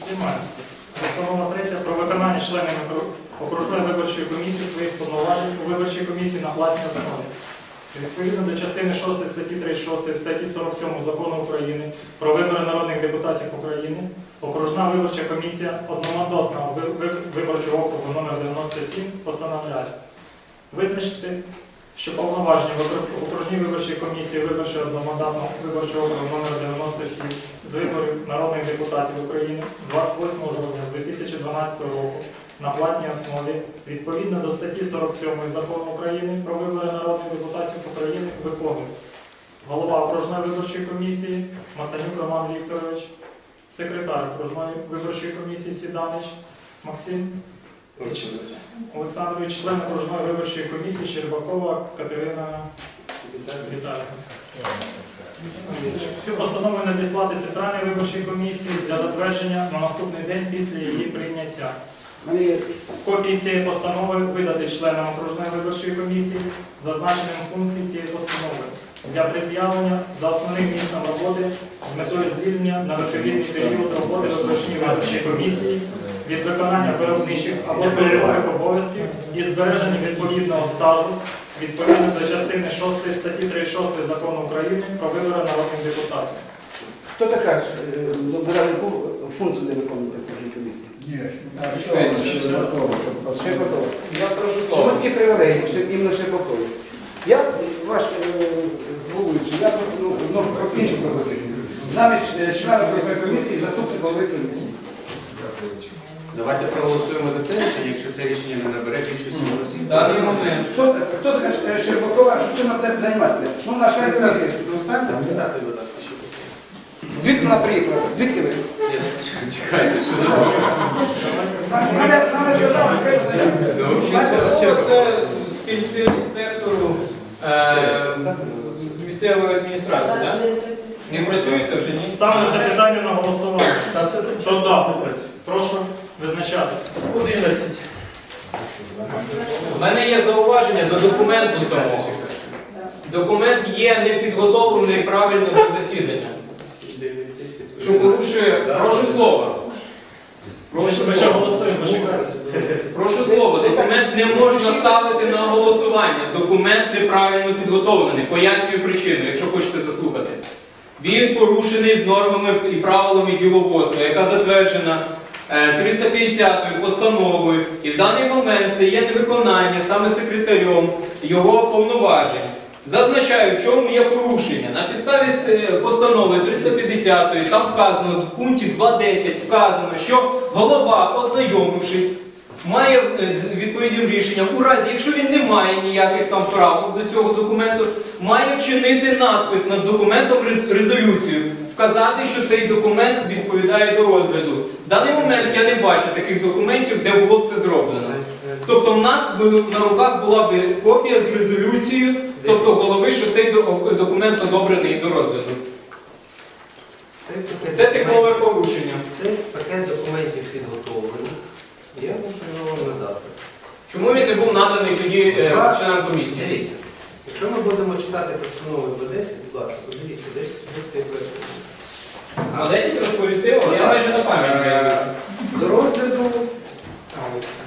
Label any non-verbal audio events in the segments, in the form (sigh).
Сімай. Постанова третя про виконання членами окружної виборчої комісії своїх повноважень у виборчій комісії на платній основі. Відповідно до частини 6 статті 36 статті 47 Закону України про вибори народних депутатів України, окружна виборча комісія одномандатного ви- ви- виборчого округу номер 97 постановляє визначити, що повноваження в окружній виборчій комісії виборчого одномандатного виборчого округу номер 97 з виборів народних депутатів України 28 жовтня 2012 року на платній основі відповідно до статті 47 Закону України про вибори народних депутатів України виконує голова окружної виборчої комісії Мацанюк Роман Вікторович, секретар окружної виборчої комісії Сіданич Максим Олександрович, член окружної виборчої комісії Щербакова Катерина Віталіївна. Цю постанову надіслати Центральній виборчій комісії для затвердження на наступний день після її прийняття. Копії цієї постанови видати членам окружної виборчої комісії, зазначеним пункті цієї постанови для пред'явлення за основним місцем роботи з метою звільнення на відповідний період роботи виборчої виборчої комісії від виконання виробничих або службових обов'язків і збереження відповідного стажу відповідно до частини 6 статті 36 Закону України про вибори народних депутатів. Хто така ж, е, вибирав яку функцію не виконувати в кожній комісії? Шепетова. Я прошу Чому такі привілеї, іменно Шепетові? Я, ваш е, головуючий, я ну, вношу про іншу пропозицію. Замість е, члена комісії, заступник голови комісії. Давайте проголосуємо за це рішення, якщо це рішення не набере більшості голосів. Даний момент. Хто, хто така е, Шепетова, чим вона буде займатися? Ну, наш член комісії. Ну, ставте, поставте, будь ласка, ще. Звідки вона приїхала? Звідки ви? Ні, Чекайте, що за Мене мене сказали, що я. Ну, це спеціаліст сектору е, місцевої адміністрації, так? Не працює це вже ні? Ставлю це питання на голосування. Хто за? Прошу визначатися. У мене є зауваження до документу самого. Документ є не підготовлений правильно до засідання. Що порушує, прошу слова. Прошу слова. Прошу слово, документ не можна ставити на голосування. Документ неправильно підготовлений. Пояснюю причину, якщо хочете заслухати. Він порушений з нормами і правилами діловодства, яка затверджена 350 постановою. І в даний момент це є невиконання саме секретарем його повноважень. Зазначаю, в чому є порушення. На підставі е, постанови 350 там вказано в пункті 2.10 вказано, що голова, ознайомившись, має е, з відповідним рішенням, у разі, якщо він не має ніяких там правок до цього документу, має вчинити надпис над документом резолюцію, вказати, що цей документ відповідає до розгляду. В даний момент я не бачу таких документів, де було б це зроблено. Тобто в нас на руках була б копія з резолюцією, тобто голови, що цей документ одобрений до розгляду. Це типове порушення. Цей пакет документів підготовлений. Я можу його надати. Чому він не був наданий тоді е, членам комісії? Дивіться, якщо ми будемо читати постанови по 10, будь ласка, подивіться, десь цей проект. А 10 розповісти, я майже на пам'ять. Е, До розгляду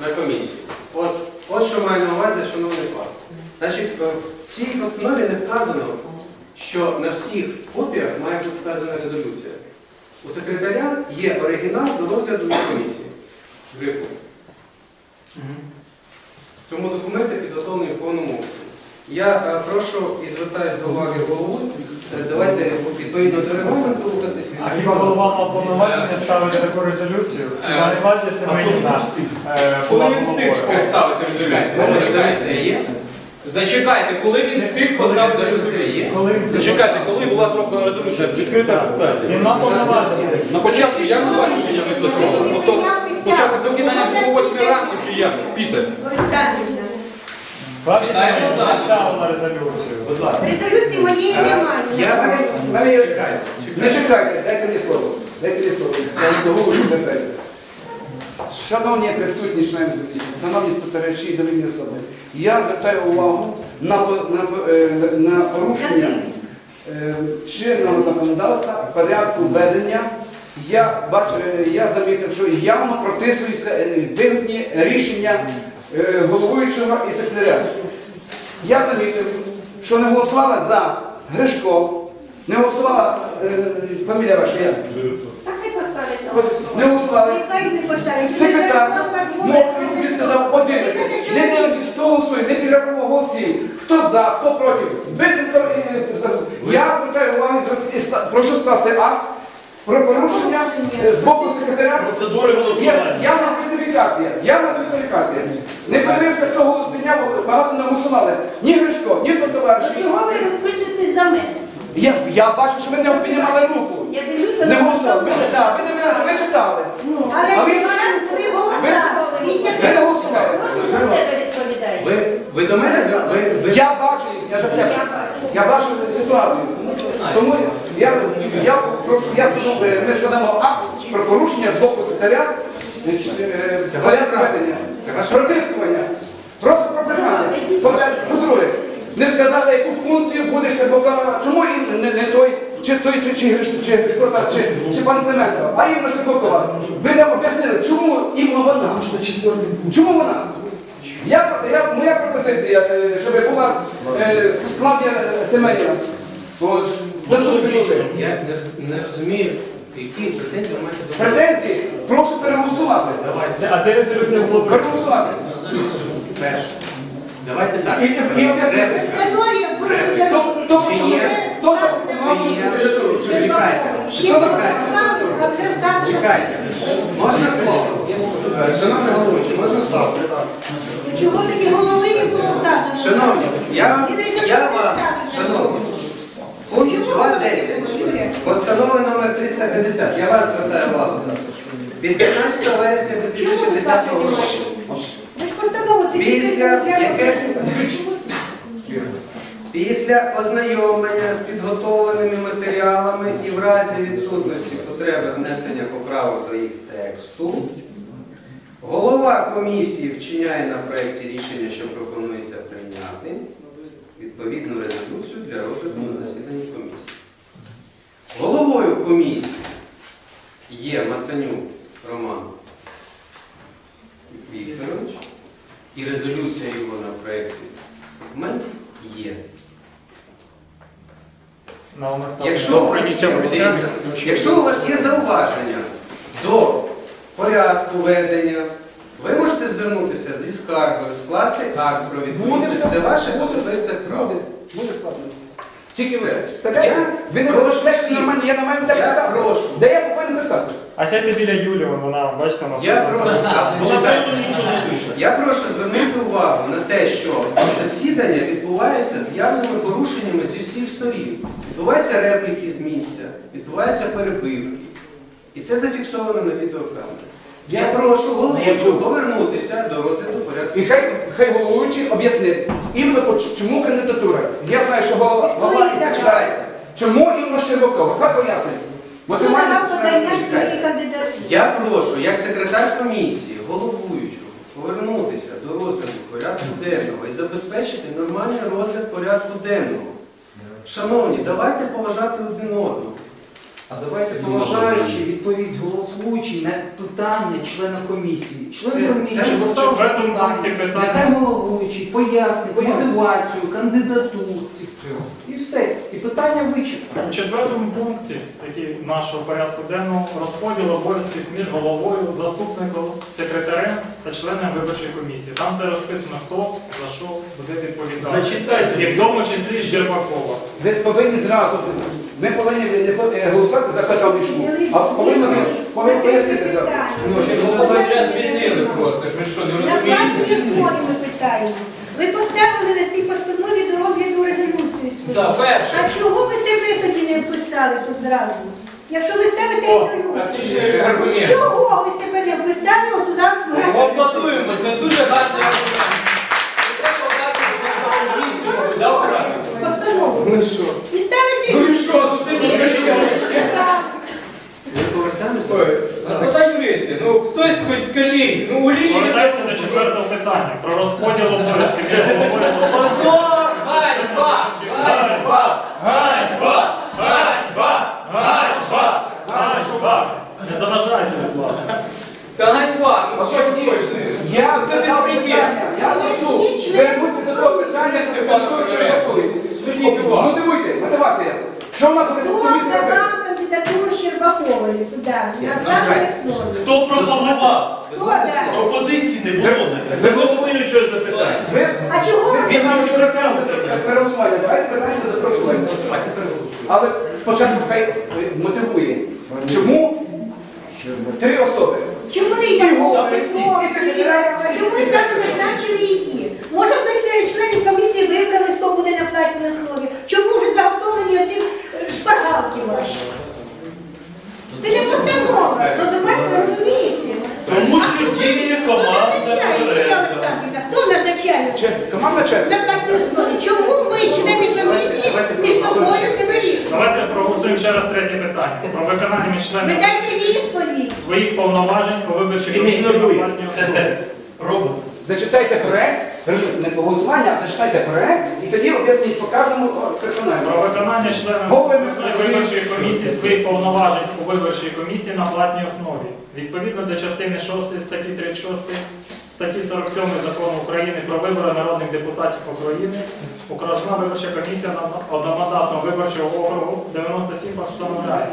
на комісії. От, от що маю на увазі, шановний пан. Значить, в цій постанові не вказано, що на всіх копіях має бути вказана резолюція. У секретаря є оригінал до розгляду на комісії. Грифу. Тому документи підготовлені в повному обсязі. Я е, прошу і звертаю до уваги голову. Е, Давайте відповідно до регламенту рухатись. А хіба голова мав повноваження ставити таку резолюцію? Іван Іванович Семенівна е, Коли він встиг поставити резолюцію? резолюція є? Зачекайте, коли він встиг поставити резолюцію? є? Коли він Зачекайте, коли була зроблена резолюція? Відкрите питання. Він мав повноваження. На початку як була рішення підготовлено? Спочатку викидання було 8 ранку чи як? Після? Семенівна вас. ставила резолюцію. Будь ласка. Резолюції моєї Е, немає. Я Мене, мене є... Чекайте, Не чекайте. дайте мені слово. Дайте мені слово. Я до голови звертаюся. Шановні присутні члени комісії, шановні спостерігачі і довільні особи, я звертаю увагу на, на, е, на порушення е, чинного законодавства порядку ведення я бачу, е, я замітив, що явно протисуються вигідні рішення головуючого і секретаря. Я замітив, що не голосувала за Гришко, не голосувала е, фамілія ваша? Так не поставлять. не голосували. Секретар мокрий собі сказав один. Не дивлячись, хто голосує, не підрахував голосів. Хто за, хто проти. Без е, Я звертаю увагу, прошу скласти акт про порушення е, з боку секретаря. Процедури Є голосування. явна фальсифікація. Явна фальсифікація. Не подивився, хто голос підняв, багато не голосували. Ні Гришко, ні то товариші. Чого ви розписуєтесь за мене? Я, я бачу, що ви не піднімали руку. Я дивлюся Не на голосували. Ви, да, ви дивилися, ви читали. Ну, А але ви голосували. Він Ви не голосували. Можна за себе відповідати? Ви, ви до мене ви, ви, Я бачу, я за себе. Бачу. Я бачу ситуацію. Тому я, я прошу, я скажу, е, ми складемо акт про порушення з боку секретаря е, е, порядку ведення. Протискування. Просто пропаганда. По-перше, По-друге, не сказали, яку функцію буде Щербака. Чому не, не той, чи той, чи, чи, чи чи, чи пан Клименко, а Інна Щербакова. Ви не об'яснили, чому іменно вона? Чому вона? Я, я, моя пропозиція, е, щоб була е, Клавдія Семенівна. Я не, розумію, які претензії ви маєте до. Претензії, прошу переголосувати. Давайте. А де резолюція було? Переголосувати. Перше. Давайте так. І, об'яснити. Хто, хто, Чи хто, є? хто запропонував Чи є? кандидатуру? Чекайте. Чекайте. Можна слово? Е, Шановний головуючий, можна слово? Чого такі голови не було? Шановні, я, я вам, шановні, пункт 2.10, постанови номер 350, я вас звертаю увагу. Від 15 вересня 2010 року. Після яке- Після ознайомлення з підготовленими матеріалами і в разі відсутності потреби внесення поправок до їх тексту, голова комісії вчиняє на проєкті рішення, що пропонується прийняти відповідну резолюцію для розгляду на засіданні комісії. Головою комісії є Мацанюк Роман Вікторович, і резолюція його на проєкті документів є. Ставлення. Якщо у вас є, якщо у вас є зауваження до порядку ведення, звернутися зі скаргою, скласти акт про відповідність. Це ваше особисте право. Буде, буде складно. Тільки ви. Все. Себе? Я Ви не прошу всіх. на мене, я не маю де Я писати. прошу. Де я повинен писати? А сядьте біля Юлі, вон вона, бачите, вона Я все прошу, пише. я прошу звернути увагу на те, що засідання відбувається з явними порушеннями зі всіх сторін. Відбуваються репліки з місця, відбуваються перебивки. І це зафіксовано на відеокамері. Я прошу головуючого повернутися до розгляду порядку. І хай, хай головуючий об'яснить, іменно по чому кандидатура. Я знаю, що голова, голова і секретар. Чому іменно Щербакова? Хай пояснить. Мотивація подання чекайте. цієї кандидатури. Я прошу, як секретар комісії, головуючого, повернутися до розгляду порядку денного і забезпечити нормальний розгляд порядку денного. Шановні, давайте поважати один одного. А давайте поважаючи відповість голосуючий на питання члена комісії. Все, комісії це поставив четвертому питання, пункті питання. нехай головуючий пояснить мотивацію, кандидатур цих трьох. І все. І питання вичерпано. У четвертому пункті, який нашого порядку денного, розподіл обов'язків між головою, заступником, секретарем та членом виборчої комісії. Там все розписано, хто за що буде відповідати. Зачитайте. І в тому числі Щербакова. Ви повинні зразу, ми повинні е, голосувати за Петра Мішку, а повинні, повинні пояснити. Ну, що голову зря звільнили просто, ж ви що, не На розумієте? входимо питання. Ви поставили на цій постанові до розгляду резолюції. суду. Так, перше. А чого ви себе тоді не вписали тут зразу? Якщо ви ставите резолюцію. аргумент. Чого ви себе не вписали отуди в графік? Аплодуємо, це дуже гарний аргумент. Постанову. Ну що, Господа юристи, ну хтось хоч скажіть, ну у лічі... Повертаємося до четвертого питання про розподіл обов'язків. Позор! Ганьба! Ганьба! Ганьба! Ганьба! Ганьба! Ганьба! Не заважайте, будь ласка. Та ганьба! Ну що стіюсь? Я це не прийде. Я ношу. Вернуться до того питання, Степан Петрович. Ну дивуйте, мотивація. Що вона Була комісія кандидатура Щербакової туди. Хто пропонував? Хто? Пропозиції не було. Ви голосуючого запитання. Ви А чого Він нам не розказує. переосування, давайте питання до переосування. Але спочатку хай мотивує, чому три особи. Чому її так говорить? Чому ви так назначили її? Може, ми серед комісії вибрали, хто буде на платній основі? Чому вже заготовлені один Про виконання Ви членів дайте відповідь. своїх повноважень у виборчій Він комісії на ігнорує. платній основі. (laughs) Робот. Зачитайте проект, не по голосування, а зачитайте проект, і тоді об'ясніть по кожному о, персонально. Про виконання членами Голови виборчої комісії своїх повноважень у виборчій комісії на платній основі. Відповідно до частини 6 статті 36 статті 47 закону України про вибори народних депутатів України, окружна виборча комісія на одномандатного виборчого округу 97 постановляє.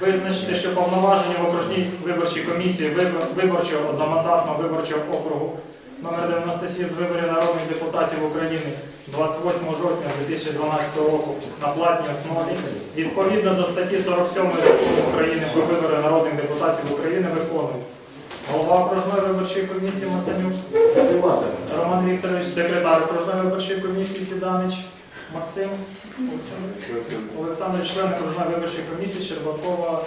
Визначити, що повноваження в окружній виборчій комісії виборчого одномандатного виборчого округу номер 97 з виборів народних депутатів України 28 жовтня 2012 року на платній основі відповідно до статті 47 закону України про вибори народних депутатів України виконують голова окружної виборчої комісії Мацанюк Роман Вікторович, секретар окружної виборчої комісії Сіданич Максим Олександр, член окружної виборчої комісії Щербакова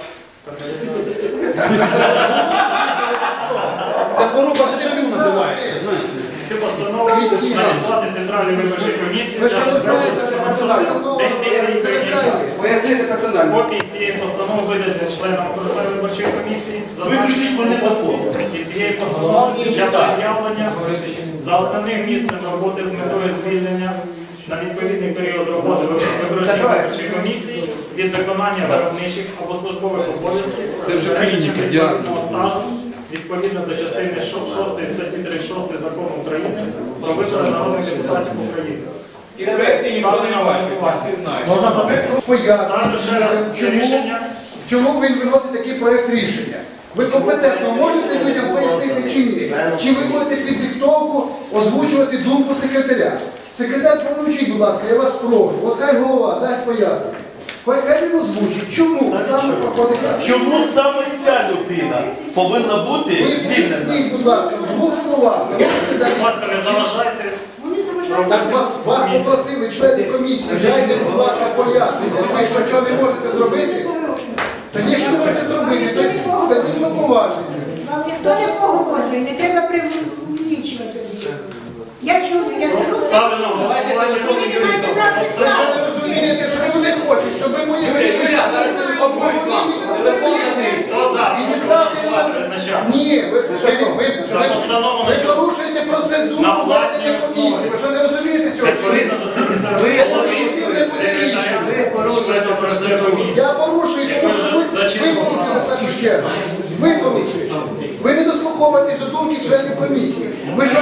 Катерина. Це хвороба дежавю називається. Цю постанову надіслати Центральній виборчій комісії Пояснити персонально. Копії цієї постанови видати членам окружної виборчої комісії, Виключіть мене на фото. і цієї постанови для пред'явлення за основним місцем роботи з метою звільнення на відповідний період роботи виборчої виборчої комісії від виконання виробничих або службових обов'язків збереження клініка, відповідного стажу відповідно до частини 6 статті 36 закону України про вибори народних депутатів України. Ці проекти ніхто не бачить, всі знають. Можна Ставлю ще раз це чому, рішення. чому він виносить такий проект рішення? Ви компетентно можете людям пояснити чи ні? Чи ви будете під диктовку озвучувати думку секретаря? Секретар, помовчіть, будь ласка, я вас прошу. От хай голова дасть пояснення. Хай хай він озвучить, чому саме проходить так. Чому саме ця людина повинна бути Ви звільнена? поясніть, будь ласка, в двох словах. Ви можете дати Будь ласка, не заважайте. Так вас, вас попросили члени комісії, дайте, будь ласка, пояснення. Ви що, що не можете зробити? Якщо не можете зробити, то складіть на поваження. Вам ніхто не погрожує, не треба преувеличувати. Я чую, я кажу, Ставлю на голосування. ви не маєте права Ви не розумієте, що вони хочуть, щоб ви мої сили обговорили? І не ставте на... Ні, ви, ви, ви, За постанову ви на що порушуєте процедуру На платній проведення комісії. основі. Ви що не розумієте цього? відповідно до статті Це 40 не буде рішення. секретаря комісії. Я порушую, тому що ви, ви порушуєте в першу чергу. Ви порушуєте. Ви не дослуховуєтесь до думки членів комісії. Ви що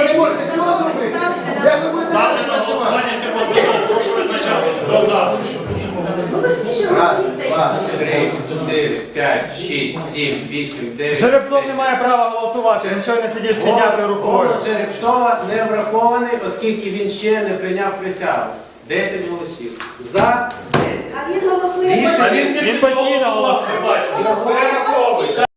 6, 7, 8, 9. Жеребцов не має права голосувати, нічого не сидів з рукою. Голос Жеребцова не врахований, оскільки він ще не прийняв присягу. 10 голосів. За 10. А він голосує. Рішення. Він постійно голосує. Голосує.